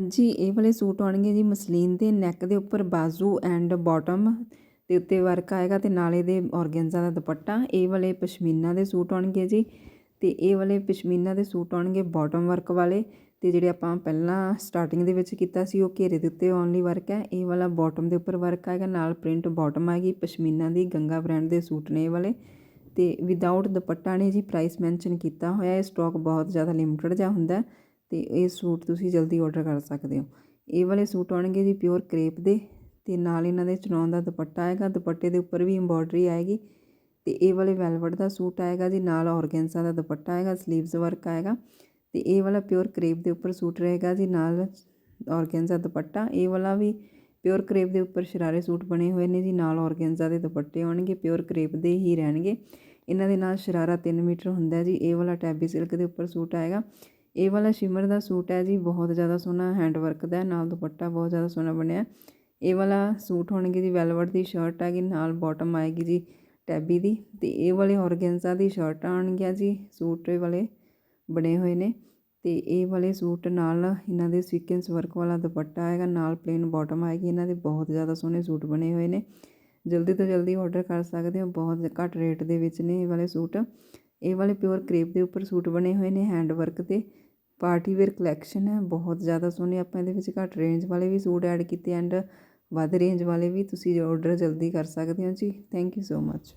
ਜੀ, ਇਹ ਵਾਲੇ ਸੂਟ ਆਉਣਗੇ ਜੀ ਮਸਲੀਨ ਦੇ ਨੈਕ ਦੇ ਉੱਪਰ ਬਾਜ਼ੂ ਐਂਡ ਬਾਟਮ ਦੇ ਉੱਤੇ ਵਰਕ ਆਏਗਾ ਤੇ ਨਾਲੇ ਦੇ ਔਰਗੈਂਜ਼ਾ ਦਾ ਦੁਪੱਟਾ, ਇਹ ਵਾਲੇ ਪਸ਼ਮੀਨਾ ਦੇ ਸੂਟ ਆਉਣਗੇ ਜੀ ਤੇ ਇਹ ਵਾਲੇ ਪਸ਼ਮੀਨਾ ਦੇ ਸੂਟ ਆਉਣਗੇ ਬਾਟਮ ਵਰਕ ਵਾਲੇ ਤੇ ਜਿਹੜੇ ਆਪਾਂ ਪਹਿਲਾਂ ਸਟਾਰਟਿੰਗ ਦੇ ਵਿੱਚ ਕੀਤਾ ਸੀ, ਉਹ ਘੇਰੇ ਦੇ ਉੱਤੇ ਓਨਲੀ ਵਰਕ ਹੈ। ਇਹ ਵਾਲਾ ਬਾਟਮ ਦੇ ਉੱਪਰ ਵਰਕ ਆਏਗਾ, ਨਾਲ ਪ੍ਰਿੰਟ ਬਾਟਮ ਆਏਗੀ, ਪਸ਼ਮੀਨਾ ਦੀ ਗੰਗਾ ਬ੍ਰਾਂਡ ਦੇ ਸੂਟ ਨੇ ਇਹ ਵਾਲੇ ਤੇ ਵਿਦਆਊਟ ਦੁਪੱਟਾ ਨੇ ਜੀ ਪ੍ਰਾਈਸ ਮੈਂਸ਼ਨ ਕੀਤਾ ਹੋਇਆ ਹੈ ਸਟਾਕ ਬਹੁਤ ਜ਼ਿਆਦਾ ਲਿਮਟਿਡ ਜਿਹਾ ਹੁੰਦਾ ਅਤੇ ਇਹ ਸੂਟ ਤੁਸੀਂ ਜਲਦੀ ਔਡਰ ਕਰ ਸਕਦੇ ਹੋ। ਇਹ ਵਾਲੇ ਸੂਟ ਆਉਣਗੇ ਜੀ ਪਿਓਰ ਕਰੇਪ ਦੇ ਅਤੇ ਨਾਲ ਇਹਨਾਂ ਦੇ ਚਨੌਨ ਦਾ ਦੁਪੱਟਾ ਆਏਗਾ। ਦੁਪੱਟੇ ਦੇ ਉੱਪਰ ਵੀ ਐਮਬੋਡਰੀ ਆਏਗੀ ਅਤੇ ਇਹ ਵਾਲੇ ਵੈਲਵਟ ਦਾ ਸੂਟ ਆਏਗਾ ਜੀ, ਨਾਲ ਔਰਗੈਂਜ਼ਾ ਦਾ ਦੁਪੱਟਾ ਆਏਗਾ 슬ੀਵਸ ਵਰਕ ਆਏਗਾ ਅਤੇ ਇਹ ਵਾਲਾ ਪਿਓਰ ਕਰੇਪ ਦੇ ਉੱਪਰ ਸੂਟ ਰਹੇਗਾ ਜੀ, ਨਾਲ ਔਰਗੈਂਜ਼ਾ ਦੁਪੱਟਾ। ਇਹ ਵਾਲਾ ਵੀ ਪਿਓਰ ਕਰੇਪ ਦੇ ਉੱਪਰ ਸ਼ਰਾਰੇ ਸੂਟ ਬਣੇ ਹੋਏ ਨੇ ਜੀ, ਨਾਲ ਔਰਗੈਂਜ਼ਾ ਦੇ ਦੁਪੱਟੇ ਆਉਣਗੇ ਪਿਓਰ ਕਰੇਪ ਦੇ ਹੀ ਰਹਿਣਗੇ। ਇਹਨਾਂ ਦੇ ਨਾਲ ਸ਼ਰਾਰਾ 3 ਮੀਟਰ ਹੁੰਦਾ ਜੀ, ਇਹ ਵਾਲਾ ਟੈਬੀ ਸਿਲਕ ਦੇ ਉੱਪਰ ਸੂਟ ਆਏਗਾ ਇਹ ਵਾਲਾ ਸ਼ਿਮਰ ਦਾ ਸੂਟ ਹੈ ਜੀ, ਬਹੁਤ ਜ਼ਿਆਦਾ ਸੋਹਣਾ ਹੈਂਡ ਵਰਕ ਦਾ, ਨਾਲ ਦੁਪੱਟਾ ਬਹੁਤ ਜ਼ਿਆਦਾ ਸੋਹਣਾ ਬਣਿਆ। ਇਹ ਵਾਲਾ ਸੂਟ ਹੋਣਗੇ ਜੀ ਵੈਲਵਟ ਦੀ ਸ਼ਰਟ ਹੈਗੀ, ਨਾਲ ਬਾਟਮ ਆਏਗੀ ਜੀ ਟੈਬੀ ਦੀ, ਤੇ ਇਹ ਵਾਲੇ ਔਰਗੈਂਜ਼ਾ ਦੀ ਸ਼ਰਟ ਆਣਗੀਆਂ ਜੀ, ਸੂਟ ਵਾਲੇ ਬਣੇ ਹੋਏ ਨੇ। ਤੇ ਇਹ ਵਾਲੇ ਸੂਟ ਨਾਲ ਇਹਨਾਂ ਦੇ ਸੀਕੁਐਂਸ ਵਰਕ ਵਾਲਾ ਦੁਪੱਟਾ ਆਏਗਾ ਨਾਲ ਪਲੇਨ ਬਾਟਮ ਆਏਗੀ, ਇਹਨਾਂ ਦੇ ਬਹੁਤ ਜ਼ਿਆਦਾ ਸੋਹਣੇ ਸੂਟ ਬਣੇ ਹੋਏ ਨੇ। ਜਲਦੀ ਤੋਂ ਜਲਦੀ ਆਰਡਰ ਕਰ ਸਕਦੇ ਹੋ, ਬਹੁਤ ਘੱਟ ਰੇਟ ਦੇ ਵਿੱਚ ਨੇ ਇਹ ਵਾਲੇ ਸੂਟ। ਇਹ ਵਾਲੇ ਪਿਓਰ ਕਰੇਪ ਦੇ ਉੱਪਰ ਸੂਟ ਬਣੇ ਹੋਏ ਨੇ ਹੈਂਡ ਵਰਕ ਤੇ ਪਾਰਟੀ ਵੇਅਰ ਕਲੈਕਸ਼ਨ ਹੈ, ਬਹੁਤ ਜ਼ਿਆਦਾ ਸੋਹਣੇ। ਆਪਾਂ ਇਹਦੇ ਵਿੱਚ ਘੱਟ ਰੇਂਜ ਵਾਲੇ ਵੀ ਸੂਟ ਐਡ ਕੀਤੇ ਐਂਡ ਵੱਧ ਰੇਂਜ ਵਾਲੇ ਵੀ ਤੁਸੀਂ ਆਰਡਰ ਜਲਦੀ ਕਰ ਸਕਦੇ ਹੋ ਜੀ। Thank you so much